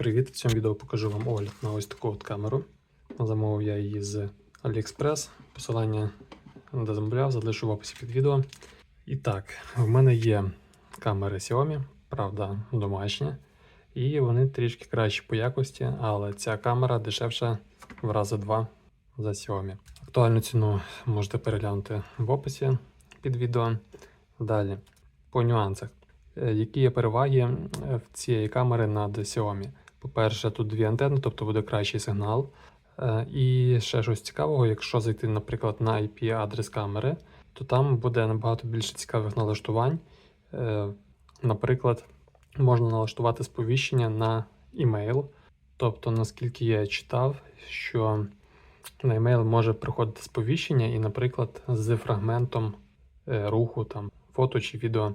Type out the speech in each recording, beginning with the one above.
Привіт! В цьому відео покажу вам огляд на ось таку от камеру. Замовив я її з AliExpress. Посилання де замовляв, залишу в описі під відео. І так, в мене є камери Xiaomi, правда, домашні. І вони трішки кращі по якості, але ця камера дешевша в рази два за Xiaomi. Актуальну ціну можете переглянути в описі під відео. Далі, по нюансах. Е, Які є переваги е, в цієї камери над Xiaomi? По-перше, тут дві антенни, тобто буде кращий сигнал. Е, І ще щось цікавого, якщо зайти, наприклад, на IP-адрес камери, то там буде набагато більше цікавих налаштувань. Е, Наприклад, можна налаштувати сповіщення на імейл. Тобто, наскільки я читав, що на імейл може приходити сповіщення, і, наприклад, з фрагментом е, руху, там, фото чи відео.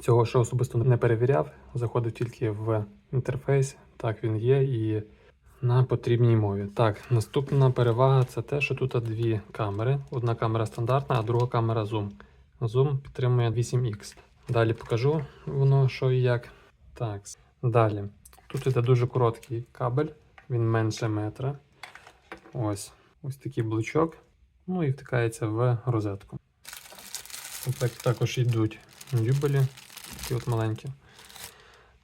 Цього що особисто не перевіряв, заходив тільки в інтерфейс. Так він є і на потрібній мові. Так, наступна перевага це те, що тут дві камери. Одна камера стандартна, а друга камера Zoom. Zoom підтримує 8X. Далі покажу воно, що і як. Так, далі. Тут іде дуже короткий кабель, він менше метра. Ось ось такий блочок. Ну і втикається в розетку. Так, також йдуть дюбелі, такі от маленькі.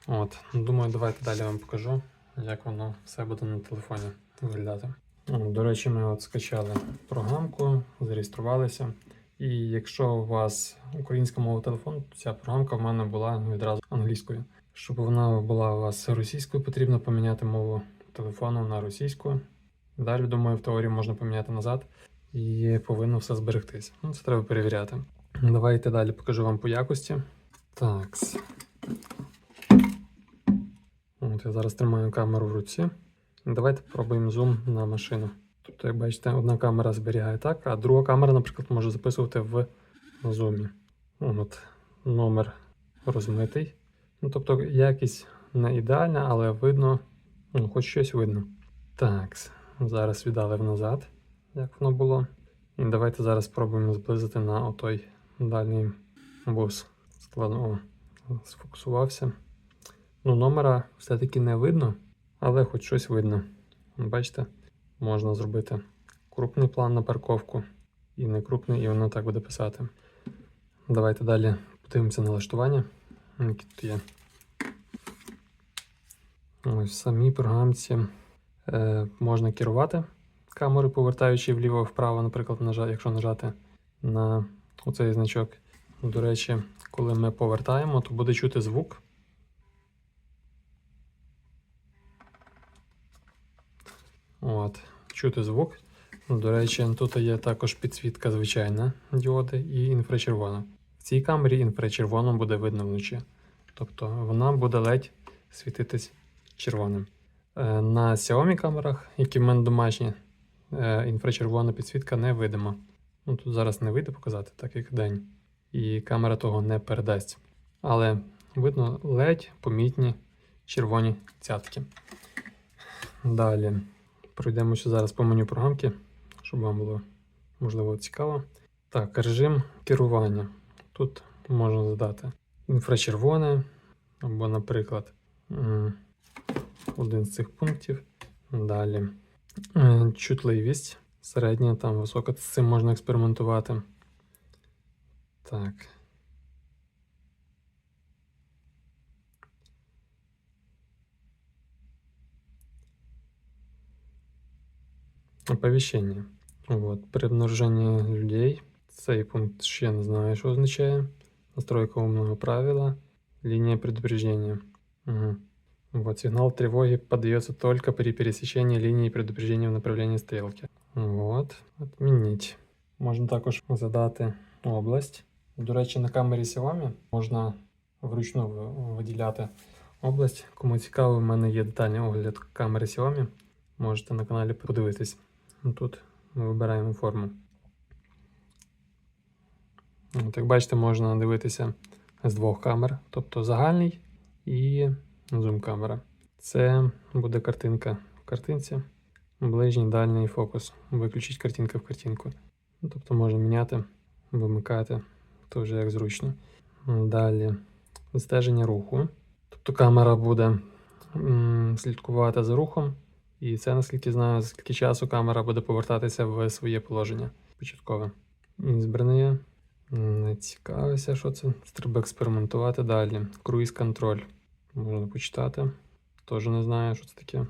От, думаю, давайте далі вам покажу, як воно все буде на телефоні виглядати. До речі, ми от скачали програмку, зареєструвалися. І якщо у вас українська мова телефону, то ця програмка в мене була відразу англійською. Щоб вона була у вас російською, потрібно поміняти мову телефону на російську. Далі, думаю, в теорії можна поміняти назад і повинно все зберегтись. Ну, це треба перевіряти. Давайте далі покажу вам по якості. Так. От я зараз тримаю камеру в руці. Давайте спробуємо зум на машину. Тобто, як бачите, одна камера зберігає так, а друга камера, наприклад, може записувати в зумі. От номер розмитий. Ну, тобто, якість не ідеальна, але видно, ну, хоч щось видно. Так, зараз віддали назад, як воно було. І давайте зараз спробуємо зблизити на отой дальній бус. Складно, сфокусувався. Ну, номера все-таки не видно, але хоч щось видно. Бачите, можна зробити крупний план на парковку і не крупний, і воно так буде писати. Давайте далі подивимося налаштування. Які тут є. Ось в самій програмці е, можна керувати камерою, повертаючи вліво-вправо, наприклад, нажа, якщо нажати на оцей значок. До речі, коли ми повертаємо, то буде чути звук. От, чути звук. До речі, тут є також підсвітка звичайна діоди і інфрачервона. В цій камері інфрачервоно буде видно вночі. Тобто вона буде ледь світитись червоним. Е, На Xiaomi камерах, які в мене домашні, е, інфрачервона підсвітка не видима. Ну, тут зараз не вийде показати, так як день. І камера того не передасть. Але видно ледь помітні червоні цятки. Далі пройдемося зараз по меню програмки, щоб вам було можливо цікаво. Так, режим керування. Тут можна задати інфрачервоне, або, наприклад, один з цих пунктів. Далі е, чутливість, середня, там висока, з цим можна експериментувати. Так. Оповещение. Вот. При обнаружении людей. Цей пункт ще не знаю, що означає. Настройка умного правила. Линия предупреждения. Угу. Вот. Сигнал тревоги подается только при пересечении линии предупреждения в направлении стрелки. Вот. Отмініть. Можна також задати область. До речі, на камері Xiaomi можна вручну виділяти область. Кому цікаво, в мене є детальний огляд камери Xiaomi. Можете на каналі подивитись. Тут ми вибираємо форму. От, як бачите, можна дивитися з двох камер, тобто загальний і зум-камера. Це буде картинка в картинці, ближній дальній фокус. Виключіть картинка в картинку. Ну, Тобто можна міняти, вимикати, то вже як зручно. Далі стеження руху. Тобто камера буде слідкувати за рухом. І це, наскільки знаю, за скільки часу камера буде повертатися в своє положення початкове. І. Не цікавився, що. Це Треба експериментувати далі. Круїз контроль. Можна почитати. Теж не знаю, що це таке.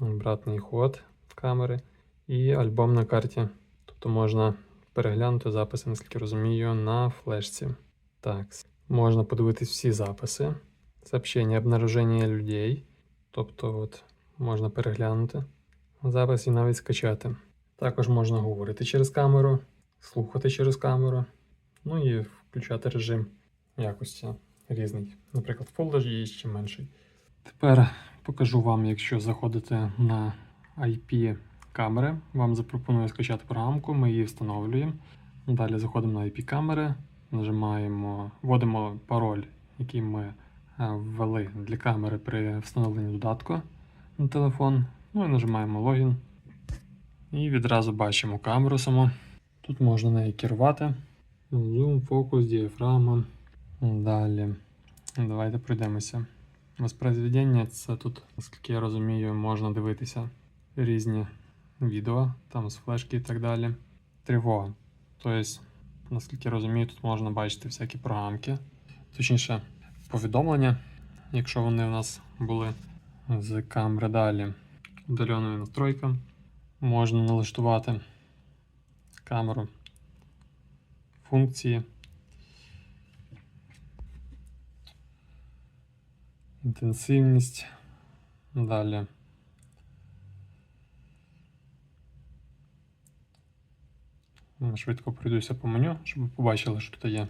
Обратний ход камери. І альбом на карті. Тобто можна переглянути записи, наскільки розумію, на флешці. Так, можна подивитись всі записи. Сообщення обнаруження людей. Тобто, от, можна переглянути запис і навіть скачати. Також можна говорити через камеру, слухати через камеру, ну і включати режим якості різний. Наприклад, Full HD чи менший. Тепер покажу вам, якщо заходите на IP камери, вам запропоную скачати програмку, ми її встановлюємо. Далі заходимо на IP камери, нажимаємо, вводимо пароль, який ми е, ввели для камери при встановленні додатку на телефон. Ну і нажимаємо логін. І відразу бачимо камеру саму. Тут можна нею керувати. Зум, фокус, діафрагма. Далі. Давайте пройдемося. Воспроизведення це тут, наскільки я розумію, можна дивитися різні відео, там з флешки і так далі. Тривога. Тобто, наскільки розумію, тут можна бачити всякі програмки, точніше, повідомлення, якщо вони у нас були з камери далі. Удаленою настройка. Можна налаштувати камеру, функції. Інтенсивність. Далі. Швидко пройдуся по меню, щоб ви побачили, що тут є.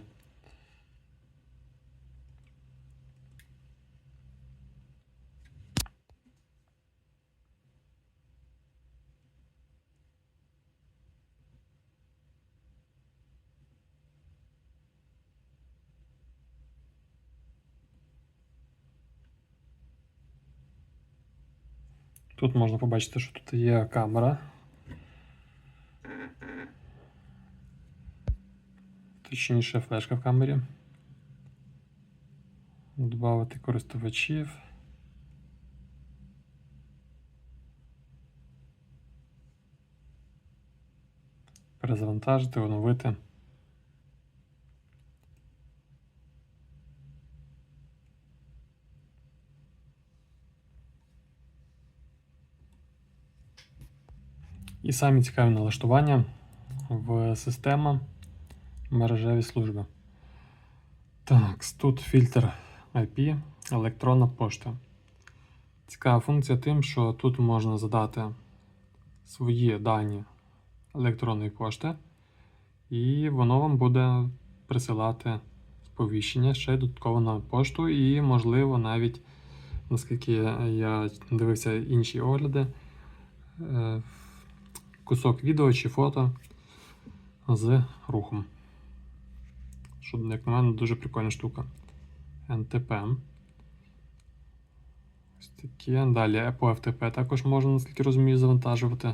Тут можна побачити, що тут є камера. Точніше, флешка в камері. Добавити користувачів. Перезавантажити, оновити. І самі цікаві налаштування в система мережеві служби. Так, тут фільтр IP, електронна пошта. Цікава функція тим, що тут можна задати свої дані електронної пошти, і воно вам буде присилати сповіщення ще додатково на пошту, і, можливо, навіть, наскільки я дивився інші огляди, е, кусок відео чи фото з рухом. Що, як на мене, дуже прикольна штука. НТП. Ось таке. Далі по FTP також можна, наскільки розумію, завантажувати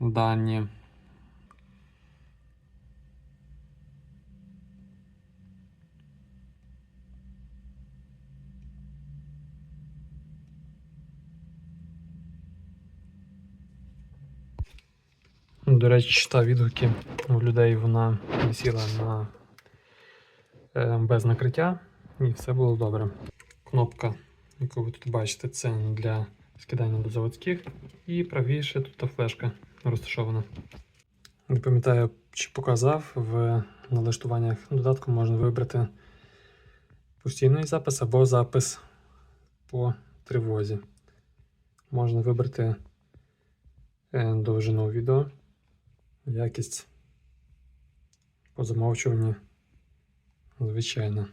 дані. До речі, читав відгуки у людей вона висіла на без накриття і все було добре. Кнопка, яку ви тут бачите, це для скидання до заводських. І правіше тут флешка розташована. Не пам'ятаю, чи показав в налаштуваннях додатку можна вибрати постійний запис або запис по тривозі. Можна вибрати е, довжину відео, якість по замовчуванню звичайно.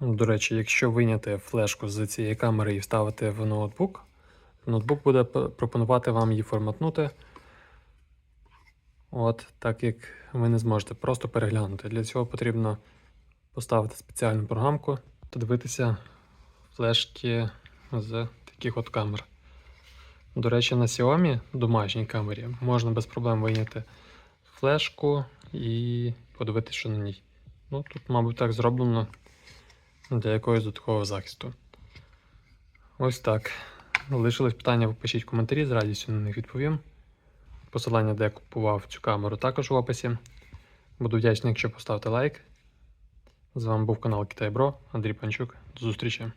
До речі, якщо вийняти флешку з цієї камери і вставити в ноутбук, ноутбук буде пропонувати вам її форматнути. От, так як ви не зможете просто переглянути. Для цього потрібно поставити спеціальну програмку та дивитися флешки з таких от камер. До речі, на Xiaomi домашній камері можна без проблем вийняти флешку і подивитися, що на ній. Ну, тут, мабуть, так зроблено для якогось додаткового захисту. Ось так. Лишились питання, пишіть коментарі, з радістю на них відповім. Посилання, де я купував цю камеру, також в описі. Буду вдячний, якщо поставите лайк. З вами був канал Китай Бро, Андрій Панчук. До зустрічі.